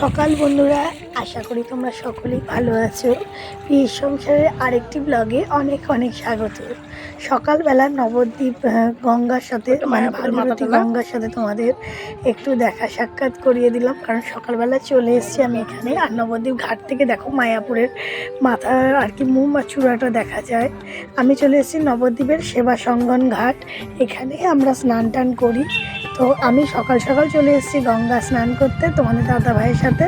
সকাল বন্ধুরা আশা করি তোমরা সকলেই ভালো আছো। বিয়ের সংসারের আরেকটি ব্লগে অনেক অনেক স্বাগত। সকালবেলা নবদ্বীপ গঙ্গার সাথে মানে ভাগীরথী গঙ্গার সাথে তোমাদের একটু দেখা সাক্ষাৎ করিয়ে দিলাম কারণ সকালবেলা চলে এসেছি আমি এখানে। আর নবদ্বীপ ঘাট থেকে দেখো মায়াপুরের মাথার আর কি মুম বা চূড়াটা দেখা যায়। আমি চলে এসেছি নবদ্বীপের সেবা সঙ্গন ঘাট। এখানে আমরা স্নান টান করি। তো আমি সকাল সকাল চলে এসেছি গঙ্গা স্নান করতে তোমাদের দাদা ভাইয়ের সাথে।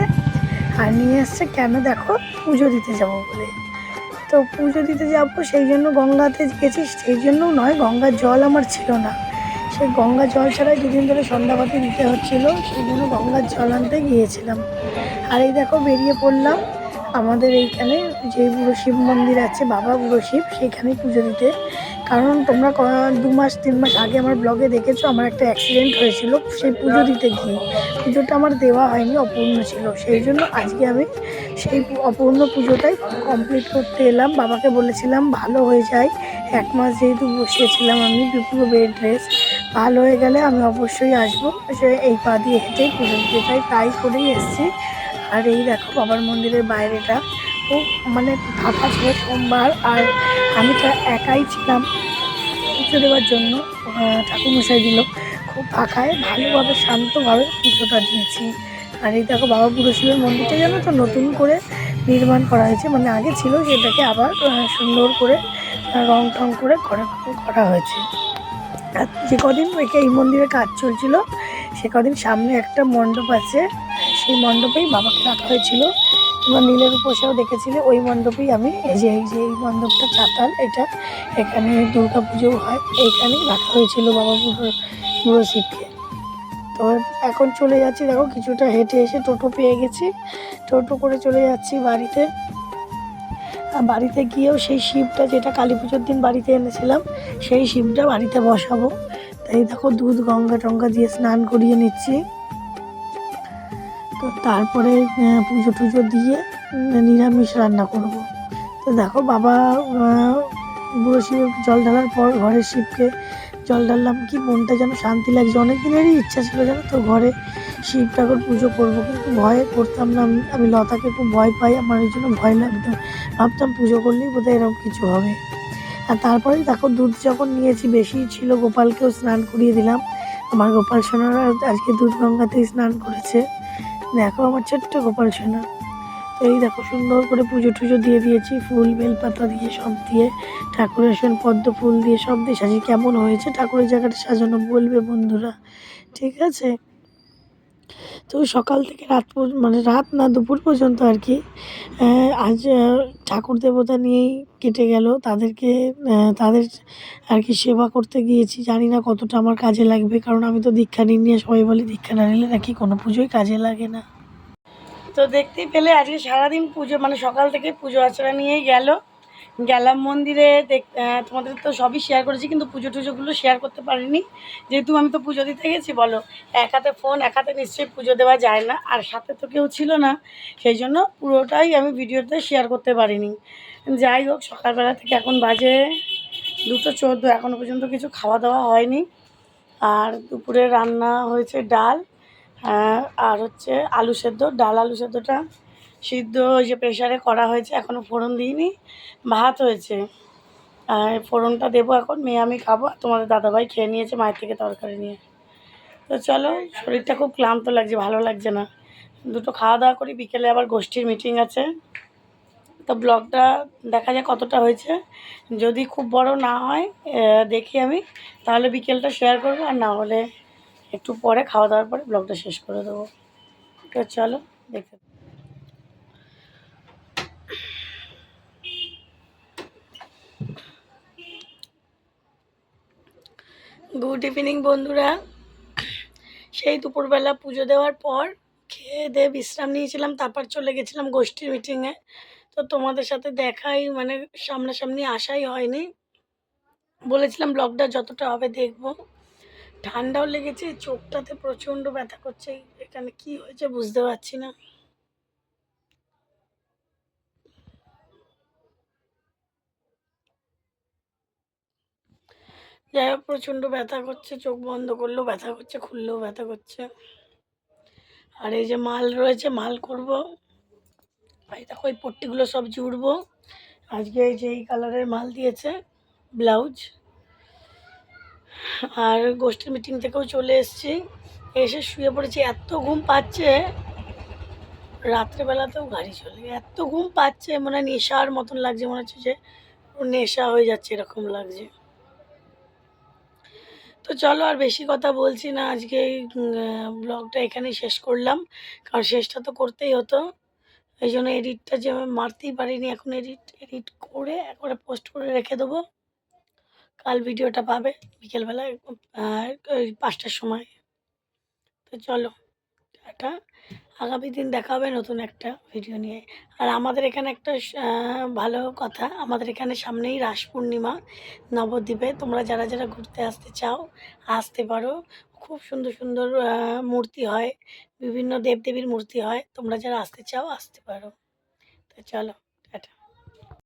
আর নিয়ে এসছে কেন দেখো পুজো দিতে যাব বলে। তো পুজো দিতে যাব সেই জন্য গঙ্গাতে গেছি, সেই জন্য নয়, গঙ্গার জল আমার ছিল না। সেই গঙ্গা জল ছাড়াই দুদিন ধরে সন্ধ্যাবাতি দিতে হচ্ছিল, সেই জন্য গঙ্গার জল আনতে গিয়েছিলাম। আর এই দেখো বেরিয়ে পড়লাম আমাদের এইখানে যে বুড়ো শিব মন্দির আছে বাবা বুড়ো শিব সেইখানে পুজো দিতে। কারণ তোমরা ক- দু মাস তিন মাস আগে আমার ব্লগে দেখেছ আমার একটা অ্যাক্সিডেন্ট হয়েছিল সেই পুজো দিতে গিয়ে। পুজোটা আমার দেওয়া হয়নি অপূর্ণ ছিল। সেই জন্য আজকে আমি সেই অপূর্ণ পুজোটাই কমপ্লিট করতে এলাম। বাবাকে বলেছিলাম ভালো হয়ে যায়। এক মাস যেহেতু বসিয়েছিলাম আমি পুরো বেড রেস্ট ভালো হয়ে গেলে আমি অবশ্যই আসব। সে এই পা দিয়ে হেঁটেই পুজো দিতে চাই তাই করেই এসেছি। আর এই দেখো বাবার মন্দিরের বাইরেটা। খুব মানে ফাঁকা ছিল সোমবার আর আমি তো একাই ছিলাম পুজো দেওয়ার জন্য। ঠাকুরমশাই দিল। খুব ফাঁকায় ভালোভাবে, শান্তভাবে পুজোটা দিয়েছি। আর এই দেখো বাবা বুড়ো শিবের মন্দিরটা জানো তো, নতুন করে নির্মাণ করা হয়েছে। মানে আগে ছিল সেটাকে আবার সুন্দর করে রং টং করে করা করা হয়েছে। আর যে কদিন একে এই মন্দিরে কাজ চলছিল, সে কদিন সামনে একটা মণ্ডপ আছে। সেই মণ্ডপেই বাবাকে রাখা হয়েছিল। তোমরা নীলের উপসেও দেখেছিলে, ওই মণ্ডপেই আমি যে, এই যে, এই মণ্ডপটা চাতাল, এটা এখানে দুর্গা পুজো হয়, এইখানেই রাখা হয়েছিল বাবা বুড়ো বুড়ো শিবকে। তো এখন চলে যাচ্ছি, দেখো কিছুটা হেঁটে এসে টোটো পেয়ে গেছি। টোটো করে চলে যাচ্ছি বাড়িতে। বাড়িতে গিয়েও সেই শিবটা, যেটা কালী পুজোর দিন বাড়িতে এনেছিলাম, সেই শিবটা বাড়িতে বসাবো। তাই দেখো দুধ গঙ্গা টঙ্গা দিয়ে স্নান করিয়ে নিচ্ছি। তারপরে পুজো টুজো দিয়ে নিরামিষ রান্না করব। তো দেখো, বাবা বুড়ো শিবের জল ঢালার পর ঘরের শিবকে জল ঢাললাম। কি মনটা যেন শান্তি লাগছে। অনেক দিনেরই ইচ্ছা ছিল যেন তো, ঘরে শিব ঠাকুর পুজো করব। কিন্তু ভয়ে করতাম না। আমি লতাকে খুব ভয় পাই। আমার এই জন্য ভয় লাগতো। ভাবতাম পুজো করলেই বোধহয় এরকম কিছু হবে। আর তারপরে দেখো, দুধ যখন নিয়েছি, বেশি ছিল, গোপালকেও স্নান করিয়ে দিলাম। আমার গোপাল সোনারা আজকে দুধ গঙ্গাতেই স্নান করেছে। দেখো আমার ছোট্ট গোপাল সোনা। তো এই দেখো, সুন্দর করে পুজো টুজো দিয়ে দিয়েছি, ফুল, বেলপাতা দিয়ে, সব দিয়ে, ঠাকুরের সঙ্গে পদ্ম ফুল দিয়ে, সব দিয়ে। সাজিয়ে কেমন হয়েছে ঠাকুরের জায়গাটা সাজানো বলবে বন্ধুরা, ঠিক আছে? তো সকাল থেকে রাত মানে রাত না দুপুর পর্যন্ত আর কি আজ ঠাকুর দেবতা নিয়েই কেটে গেল। তাদেরকে তাদের আর কি সেবা করতে গিয়েছি। জানি না কতটা আমার কাজে লাগবে, কারণ আমি তো দীক্ষা নিই নিয়ে সবাই বলি দীক্ষা না নিলে নাকি কোনো পুজোই কাজে লাগে না। তো দেখতেই পেলে আজকে সারাদিন পুজো মানে সকাল থেকে পুজো আচরা নিয়েই গেল। গেলাম মন্দিরে তোমাদের তো সবই শেয়ার করেছি, কিন্তু পুজো টুজোগুলো শেয়ার করতে পারিনি। যেহেতু আমি তো পুজো দিতে গেছি, বলো, এক হাতে ফোন এক হাতে নিশ্চয়ই পুজো দেওয়া যায় না, আর সাথে তো কেউ ছিল না, সেই জন্য পুরোটাই আমি ভিডিওতে শেয়ার করতে পারিনি। যাই হোক, সকালবেলা থেকে এখন বাজে দুটো চোদ্দ এখনও পর্যন্ত কিছু খাওয়া দাওয়া হয়নি। আর দুপুরে রান্না হয়েছে ডাল আর হচ্ছে আলু সেদ্ধ, ডাল আলু সেদ্ধটা সিদ্ধ ওই যে প্রেশারে করা হয়েছে এখনও ফোড়ন দিইনি, ভাত হয়েছে। আর ফোড়নটা দেবো এখন, মেয়ে আমি খাব তোমাদের দাদাভাই খেয়ে নিয়েছে মায়ের থেকে তরকারি নিয়ে। তো চলো, শরীরটা খুব ক্লান্ত লাগছে, ভালো লাগছে না। দুটো খাওয়া দাওয়া করি, বিকেলে আবার গোষ্ঠীর মিটিং আছে। তো ব্লগটা দেখা যায় কতটা হয়েছে। যদি খুব বড় না হয় দেখি আমি, তাহলে বিকেলটা শেয়ার করব, আর না হলে একটু পরে খাওয়া দাওয়ার পরে ব্লগটা শেষ করে দেবো। তো চলো, দেখতে গুড ইভিনিং, বন্ধুরা। সেই দুপুরবেলা পুজো দেওয়ার পর খেয়ে দিয়ে বিশ্রাম নিয়েছিলাম, তারপর চলে গেছিলাম গোষ্ঠীর মিটিংয়ে তো তোমাদের সাথে দেখাই মানে সামনাসামনি আসাই হয়নি। বলেছিলাম ব্লগটা যতটা হবে দেখব। ঠান্ডাও লেগেছে, চোখটাতে প্রচণ্ড ব্যথা করছে, এখানে কি হয়েছে বুঝতে পারছি না। যাই হোক, প্রচণ্ড ব্যথা করছে, চোখ বন্ধ করলেও ব্যথা করছে, খুললেও ব্যথা করছে। আর এই যে মাল রয়েছে, মাল করব। এই দেখো, এই পট্টিগুলো সব জুড়বো। আজকে এই যে এই কালারের মাল দিয়েছে, ব্লাউজ। আর গোষ্ঠীর মিটিং থেকেও চলে এসেছি। এসে শুয়ে পড়েছি, এত ঘুম পাচ্ছে। রাত্রেবেলাতেও গাড়ি চলে এত ঘুম পাচ্ছে, মনে নেশার মতন লাগছে, মনে হচ্ছে যে নেশা হয়ে যাচ্ছে, এরকম লাগছে। তো চলো আর বেশি কথা বলছি না। আজকে ব্লগটা এখানে শেষ করলাম। কারণ শেষটা তো করতেই হতো। এই জন্য এডিটটা যে আমি মারতেই পারিনি, এখন এডিট এডিট করে একবারে পোস্ট করে রেখে দেবো। কাল ভিডিওটা পাবে বিকেলবেলা পাঁচটার সময়। তো চলো, টাটা। আগামী দিন দেখা হবে নতুন একটা ভিডিও নিয়ে। আর আমাদের এখানে একটা ভালো কথা, আমাদের এখানে সামনেই রাস পূর্ণিমা, নবদ্বীপে। তোমরা যারা যারা ঘুরতে আসতে চাও, আসতে পারো। খুব সুন্দর সুন্দর মূর্তি হয়, বিভিন্ন দেবদেবীর মূর্তি হয়। তোমরা যারা আসতে চাও, আসতে পারো। তো চলো।